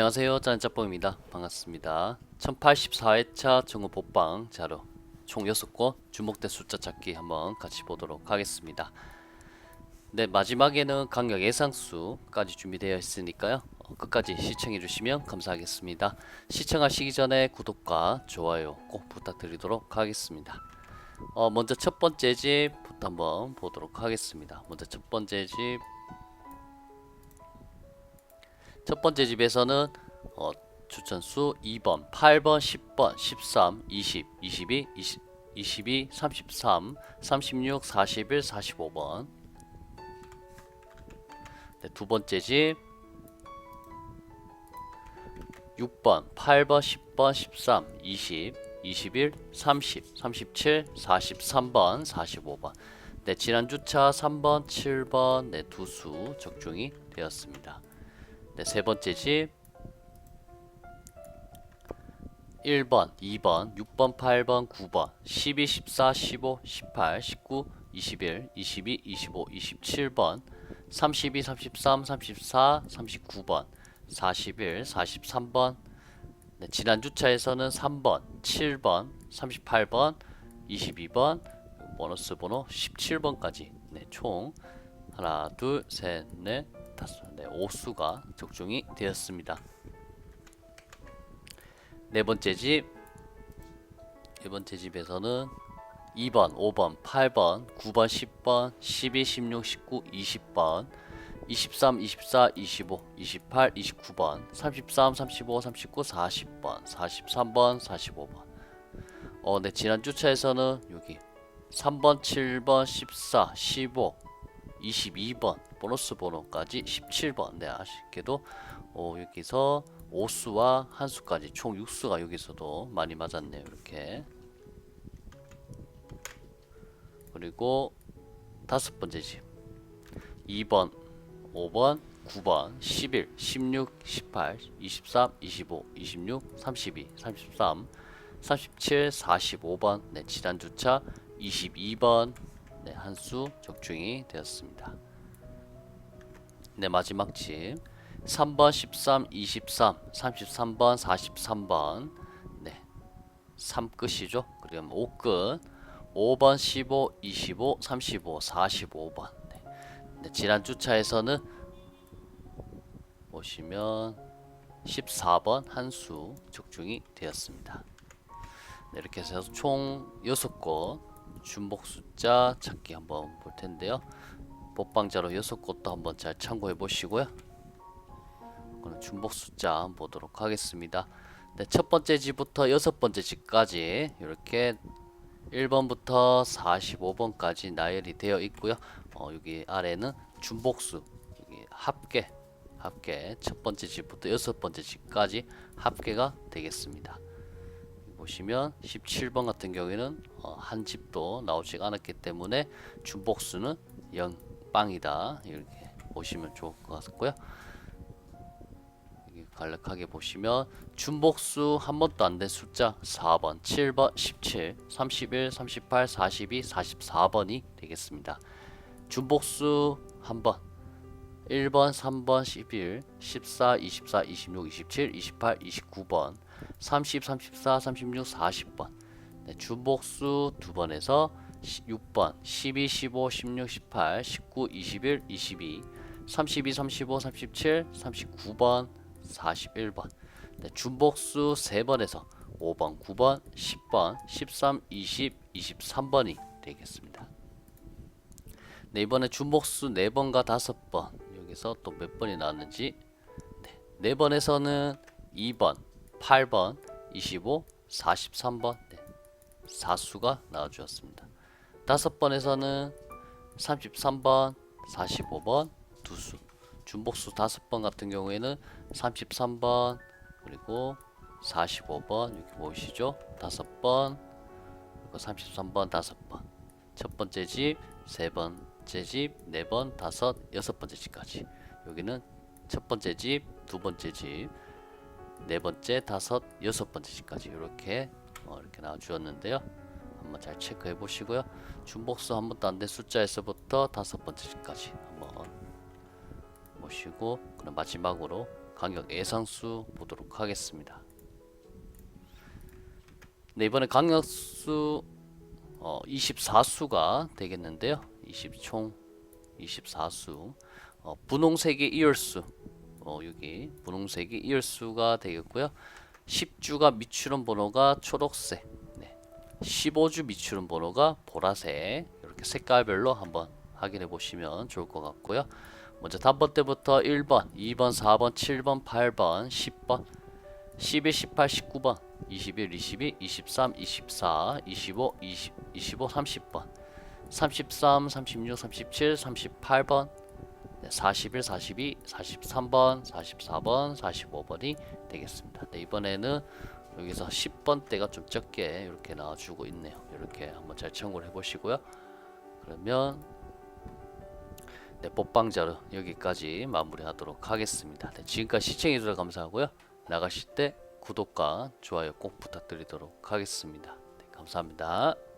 안녕하세요. 짠짜뽕입니다. 반갑습니다. 1084회차 정오 복방 자료 총 6곳 주목대 숫자 찾기 한번 같이 보도록 하겠습니다. 네 마지막에는 강력 예상수까지 준비되어 있으니까요. 어, 끝까지 시청해 주시면 감사하겠습니다. 시청하시기 전에 구독과 좋아요 꼭 부탁드리도록 하겠습니다. 어, 먼저 첫 번째 집부터 한번 보도록 하겠습니다. 먼저 첫 번째 집 첫 번째 집에서는 어, 추천수 2번, 8번, 10번, 13, 20, 22, 20, 22, 33, 36, 41, 45번. 네, 두 번째 집 6번, 8번, 10번, 13, 20, 21, 30, 37, 43번, 45번. 네, 지난 주차 3번, 7번, 네, 두 수 적중이 되었습니다. 네, 세 번째 집 1번, 2번, 6번, 8번, 9번, 12, 14, 15, 18, 19, 21, 22, 25, 27번, 32, 33, 34, 39번, 41, 43번. 네, 지난 주차에서는 3번, 7번, 38번, 22번, 보너스 번호 17번까지 네, 총 하나, 둘, 셋, 넷, 다섯, 네, 5수가 적중이 되었습니다. 네 번째 집, 네 번째 집에서는 2번, 5번, 8번, 9번, 10번, 12, 16, 19, 20번, 23, 24, 25, 28, 29번, 33, 35, 39, 40번, 43번, 45번. 어, 네, 지난 주 차에서는 여기 3번, 7번, 14, 15, 22번 보너스 번호까지 17번. 네 아쉽게도 어, 여기서 5수와 한 수까지 총 6수가 여기서도 많이 맞았네요 이렇게. 그리고 다섯 번째 집. 2번 5번 9번 11 16 18 23 25 26 32 33 37 45번. 네 지난 주차 22번. 네, 한수 적중이 되었습니다. 네, 마지막 집 3번, 13, 23, 33번, 43번 네, 3끝이죠. 그럼 5끝 5번, 15, 25, 35, 45번 네. 네, 지난 주차에서는 보시면 14번 한수 적중이 되었습니다. 네, 이렇게 해서 총 6곳 중복 숫자 찾기 한번 볼 텐데요. 복방자로 여섯 곳도 한번 잘 참고해 보시고요. 그럼 중복 숫자 보도록 하겠습니다. 네, 첫 번째 집부터 여섯 번째 집까지 이렇게 1번부터 45번까지 나열이 되어 있고요. 어, 여기 아래는 중복수 여기 합계 합계 첫 번째 집부터 여섯 번째 집까지 합계가 되겠습니다. 보시면 17번 같은 경우에는 어, 한 집도 나오지 않았기 때문에 중복수는 0 빵이다. 이렇게 보시면 좋을 것 같고요. 간략하게 보시면 중복수 한 번도 안 된 숫자 4번 7번 17 31 38 42 44번이 되겠습니다. 중복수 한 번 1번 3번 11 14 24 26 27 28 29번 30, 34, 36, 40번. 네, 주복수 두 번에서 6번, 12, 15, 16, 18, 19, 21, 22, 32, 35, 37, 39번, 41번. 네, 중복수 세 번에서 5번, 9번, 10번, 13, 20, 23번이 되겠습니다. 네, 이번에 중복수 네 번과 다섯 번 여기서 또 몇 번이 나왔는지 네, 네 번에서는 2번, 8번, 25, 43번 네, 4수가 나와주었습니다. 다섯 번에서는 33번, 45번 두 수 중복수 다섯 번 같은 경우에는 33번 그리고 45번 이렇게 보이시죠? 다섯 번 그리고 33번 다섯 번 첫 번째 집, 세 번째 집, 네 번, 다섯, 여섯 번째 집까지 여기는 첫 번째 집, 두 번째 집 네 번째, 다섯, 여섯 번째 집까지 이렇게 어, 이렇게 나와 주었는데요. 한번 잘 체크해 보시고요. 중복수 한 번도 안 된 숫자에서부터 다섯 번째 집까지 한번 보시고 그럼 마지막으로 강력 예상수 보도록 하겠습니다. 네 이번에 강력수 어, 24수가 되겠는데요. 20총 24수 어, 분홍색이 이열수 어, 여기 분홍색이 이열수가 되겠고요. 10주가 미추론 번호가 초록색 네. 15주 미추론 번호가 보라색 이렇게 색깔별로 한번 확인해 보시면 좋을 것 같고요. 먼저 단번 때부터 1번, 2번, 4번, 7번, 8번, 10번, 11, 18, 19번, 21, 22, 23, 24, 25, 20, 25, 30번, 33, 36, 37, 38번, 네, 41, 42, 43번, 44번, 45번이 되겠습니다. 네, 이번에는 여기서 10번 대가 좀 적게 이렇게 나와주고 있네요. 이렇게 한번 잘 참고를 해보시고요. 그러면 네, 뽑방자로 여기까지 마무리하도록 하겠습니다. 네, 지금까지 시청해주셔서 감사하고요. 나가실 때 구독과 좋아요 꼭 부탁드리도록 하겠습니다. 네, 감사합니다.